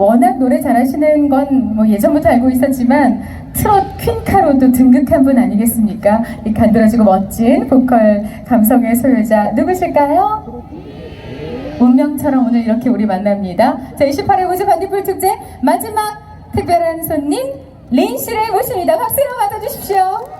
워낙 노래 잘하시는 건 뭐 예전부터 알고 있었지만 트롯 퀸카로도 등극한 분 아니겠습니까? 이 간드러지고 멋진 보컬 감성의 소유자 누구실까요? 운명처럼 오늘 이렇게 우리 만납니다. 자, 28회 우주 반딧불 축제 마지막 특별한 손님 린 씨를 모십니다. 박수로 맞아주십시오.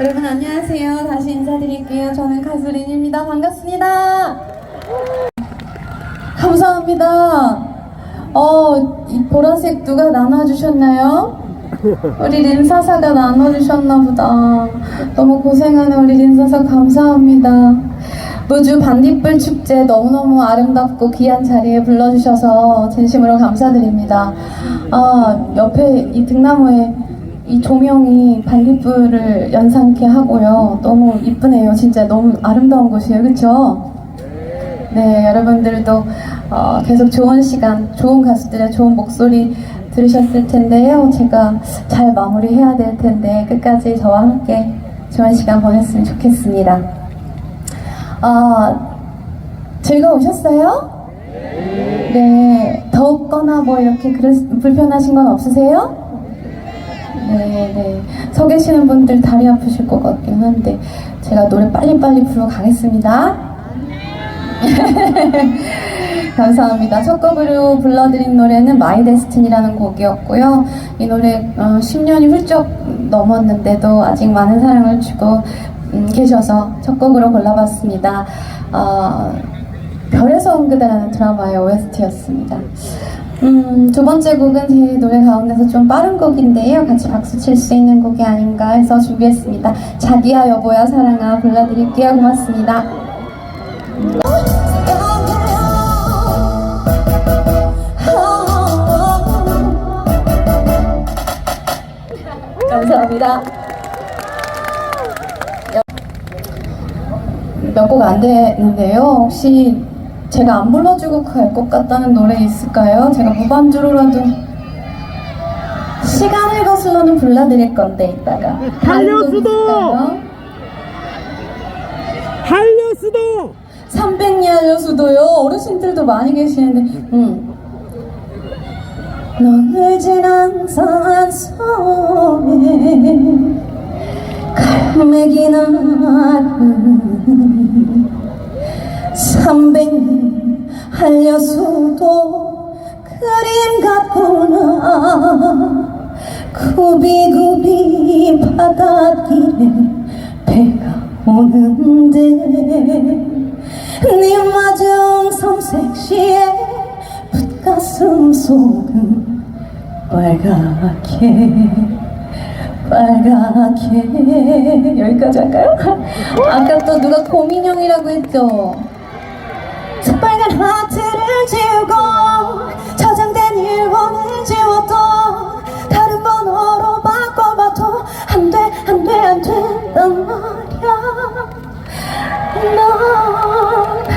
여러분 안녕하세요. 다시 인사드릴게요. 저는 가수 린입니다. 반갑습니다. 감사합니다. 어, 이 보라색 누가 나눠주셨나요? 우리 린사사가 나눠주셨나 보다. 너무 고생하는 우리 린사사 감사합니다. 무주 반딧불 축제 너무너무 아름답고 귀한 자리에 불러주셔서 진심으로 감사드립니다. 아, 옆에 이 등나무에 이 조명이 반딧불을 연상케 하고요. 너무 이쁘네요. 진짜 너무 아름다운 곳이에요. 그쵸? 네, 여러분들도 어, 계속 좋은 시간, 좋은 가수들의 좋은 목소리 들으셨을 텐데요. 제가 잘 마무리해야 될 텐데 끝까지 저와 함께 좋은 시간 보냈으면 좋겠습니다. 아, 즐거우셨어요? 네, 더웠거나 뭐 이렇게 그랬, 불편하신 건 없으세요? 네, 네. 서 계시는 분들 다리 아프실 것 같긴 한데 제가 노래 빨리빨리 부르러 가겠습니다. 감사합니다. 첫 곡으로 불러드린 노래는 마이 데스티니라는 곡이었고요. 이 노래 어, 10년이 훌쩍 넘었는데도 아직 많은 사랑을 주고 음, 계셔서 첫 곡으로 골라봤습니다. 어, 별에서 온 그대라는 드라마의 OST였습니다. 음, 두 번째 곡은 제 노래 가운데서 좀 빠른 곡인데요. 같이 박수 칠 수 있는 곡이 아닌가 해서 준비했습니다. 자기야 여보야 사랑아 불러드릴게요. 고맙습니다. 감사합니다. 몇 곡 안 되는데요. 혹시 제가 안 불러주고 갈 것 같다는 노래 있을까요? 제가 무반주로라도 시간을 거슬러는 불러드릴 건데 이따가 달려수도! 한려수도 300년 여수도요 어르신들도 많이 계시는데 음. 너를 지난 산 섬에 갈매기 나는 300년 한려수도 그림 같구나 구비구비 바닷길에 배가 오는데 네 마중 섬색시에 붓가슴 속은 빨갛게 빨갛게 여기까지 할까요? 아까 또 누가 고민형이라고 했죠? 하트를 지우고 저장된 일본을 지워도 다른 번호로 바꿔봐도 안 돼 안 돼 안 된단 말이야.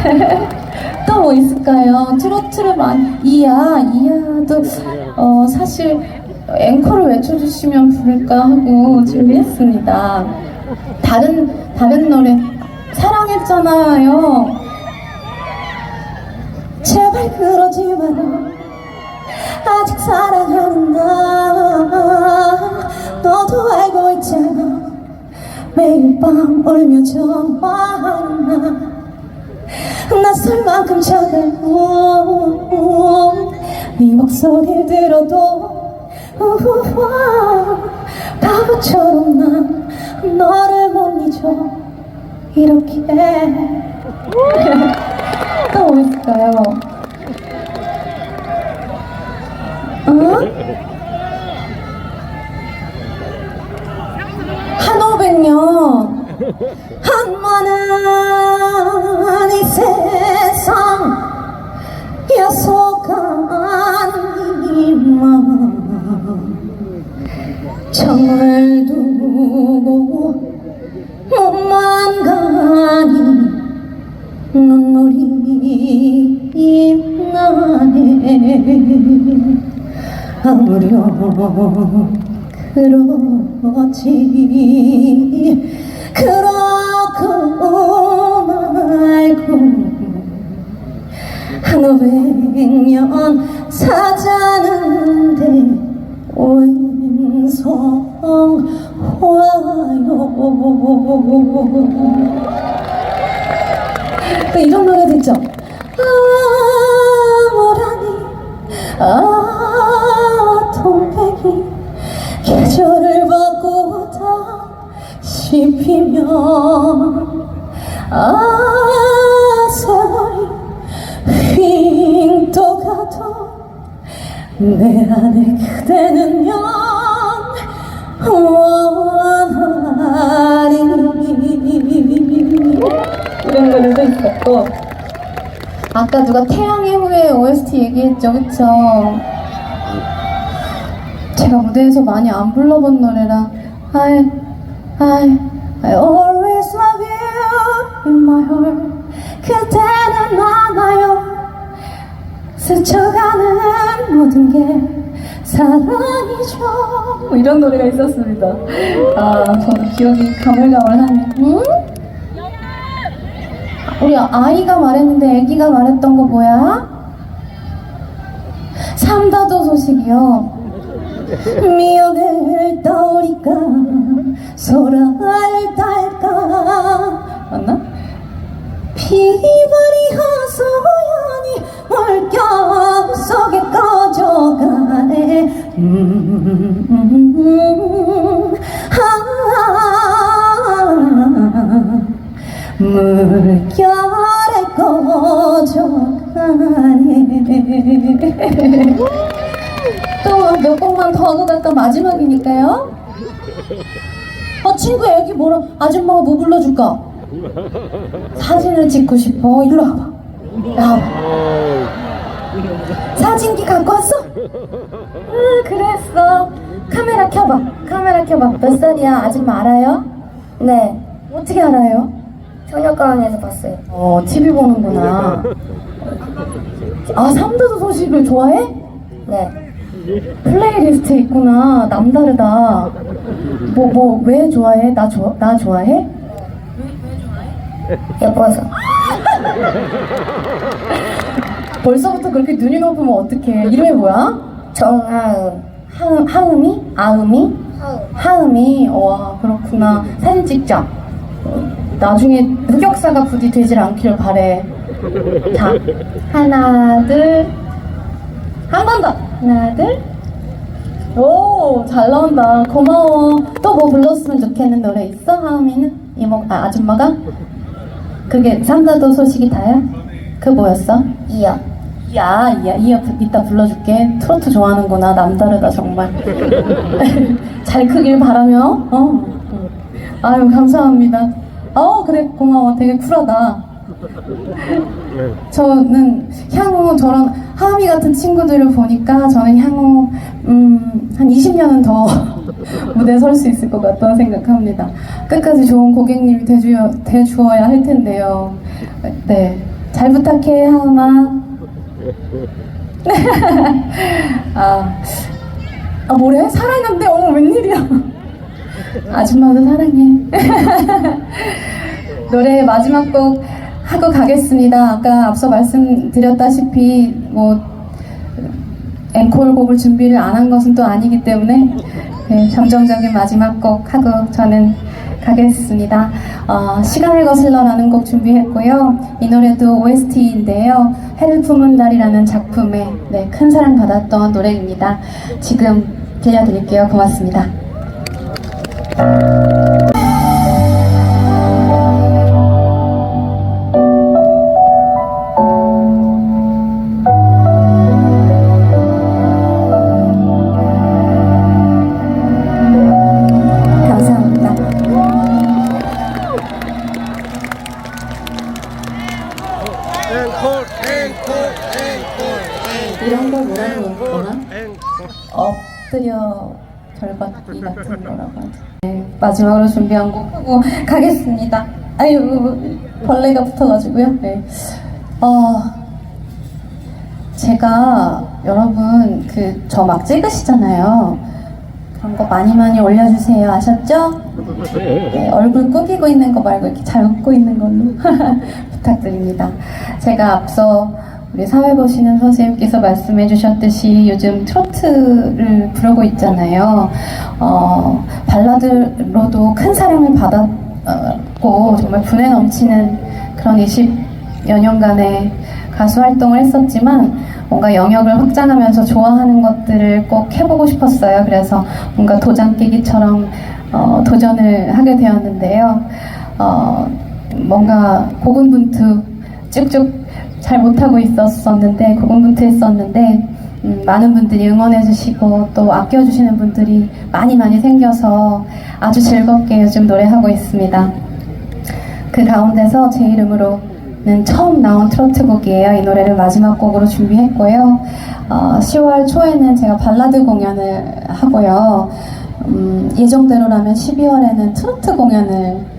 또뭐 있을까요? 트로트를 많이 이야 이야도. 어 사실 앵커를 외쳐주시면 부를까 하고 준비했습니다. 다른 다른 노래 사랑했잖아요 제발 그러지 마라 아직 사랑하는 나 너도 알고 있잖아. 매일 밤 울며 전화하는 나 낯설 만큼 차가운 네 목소리를 들어도 바보처럼 난 너를 못 잊어. 이렇게. 또 뭐 있을까요? 어? 한 오백 년. 한만한 이 세상 야속한 이맘 정을 두고 그렇지 그렇고 말고 한 오백년 사자는데 왼성 와요 또 이런 노래도 있죠? 아 뭐라니 아 계절을 바꾸다 씹히면 아 세월이 휙 떠가도 내 안에 그대는요 원하리 이런 노래도 있었고. 아까 누가 태양의 후예 OST 얘기했죠. 그쵸 제가 무대에서 많이 안 불러본 노래라 I, I, I always love you in my heart. 그대는 많아요. 스쳐가는 모든 게 사랑이죠. 뭐 이런 노래가 있었습니다. 아 저도 기억이 가물가물하네. 응? 우리 아이가 말했는데 아기가 말했던 거 뭐야? 삼다도 소식이요 미역을 떠오니까? 소라를 딸까? 맞나? 피바리 하소연이 물결 속에 꺼져가네. 음, 아, 물결에 꺼져가네. 또몇 곡만 더 하고 갈까 마지막이니까요 어 친구 애기 뭐라 아줌마가 뭐 불러줄까? 사진을 찍고 싶어 일로 와봐 나와봐 사진기 갖고 왔어? 응 그랬어 카메라 켜봐 카메라 켜봐 몇 살이야 아줌마 알아요? 네 어떻게 알아요? 청력가왕에서 봤어요. 어 TV 보는구나 아 삼도도 소식을 좋아해? 네. 플레이리스트에 있구나 남다르다 뭐 뭐 왜 좋아해? 나, 좋아, 나 좋아해? 예뻐서. 벌써부터 그렇게 눈이 높으면 어떡해 이름이 뭐야? 정하음. 하음, 하음이? 아음이? 하음. 하음이 와 그렇구나 사진 찍자 나중에 흑역사가 부디 되질 않기를 바래 자 하나 둘 한 번 더 하나 둘 오 잘 나온다 고마워 또 뭐 불렀으면 좋겠는 노래 있어 하음이는 이모 아 아줌마가 그게 삼다도 소식이 다야 그 뭐였어 이어. 야, 야, 이어 이따 불러줄게. 트로트 좋아하는구나. 남다르다 정말. 잘 크길 바라며. 어. 아유 감사합니다. 어 그래 고마워. 되게 쿨하다. 저는 향후 저런 하미 같은 친구들을 보니까 저는 향후 음, 한 20년은 더 무대에 설 수 있을 것 같다는 생각합니다. 끝까지 좋은 고객님이 돼주어, 돼주어야 할 텐데요. 네. 잘 부탁해, 하음아. 아, 아 뭐래? 살아있는데? 어머 웬일이야? 아줌마도 사랑해. 노래 마지막 곡 하고 가겠습니다. 아까 앞서 말씀드렸다시피 뭐 앵콜곡을 준비를 안 한 것은 또 아니기 때문에 네, 감정적인 마지막 곡 하고 저는 가겠습니다. 어, 시간을 거슬러라는 곡 준비했고요. 이 노래도 OST인데요. 해를 품은 날이라는 작품에 네, 큰 사랑 받았던 노래입니다. 지금 들려드릴게요. 고맙습니다. 앵콜 이런 걸 뭐라고 그러나? 앵콜 엎드려 절받고 이 같은 거라고 하죠. 네, 마지막으로 준비한 곡 하고 가겠습니다. 아유 벌레가 붙어가지고요. 네. 어, 제가 여러분 그 저 막 찍으시잖아요. 그런 거 많이 많이 올려주세요. 아셨죠? 네, 얼굴 꾸기고 있는 거 말고 이렇게 잘 웃고 있는 걸로 부탁드립니다. 제가 앞서 우리 사회 보시는 선생님께서 말씀해 주셨듯이 요즘 트로트를 부르고 있잖아요. 어, 발라드로도 큰 사랑을 받았고 정말 분에 넘치는 그런 20여 년간의 가수 활동을 했었지만 뭔가 영역을 확장하면서 좋아하는 것들을 꼭 해보고 싶었어요. 그래서 뭔가 도장 깨기처럼 어, 도전을 하게 되었는데요. 어, 뭔가 고군분투 쭉쭉 잘 못하고 있었었는데 고군분투했었는데 음, 많은 분들이 응원해주시고 또 아껴주시는 분들이 많이 많이 생겨서 아주 즐겁게 요즘 노래하고 있습니다. 그 가운데서 제 이름으로는 처음 나온 트로트곡이에요. 이 노래를 마지막 곡으로 준비했고요. 어, 10월 초에는 제가 발라드 공연을 하고요. 음, 예정대로라면 12월에는 트로트 공연을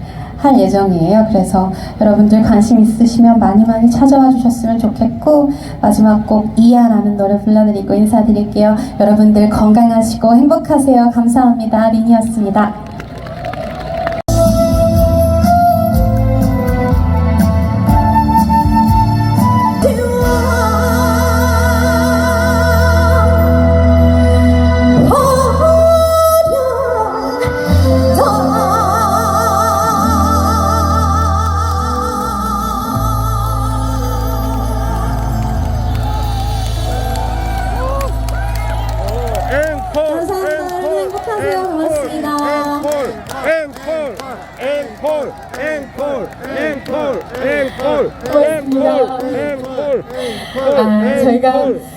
할 예정이에요. 그래서 여러분들 관심 있으시면 많이 많이 찾아와 주셨으면 좋겠고 마지막 곡 이야라는 노래 불러드리고 인사드릴게요. 여러분들 건강하시고 행복하세요. 감사합니다. 린이었습니다. 고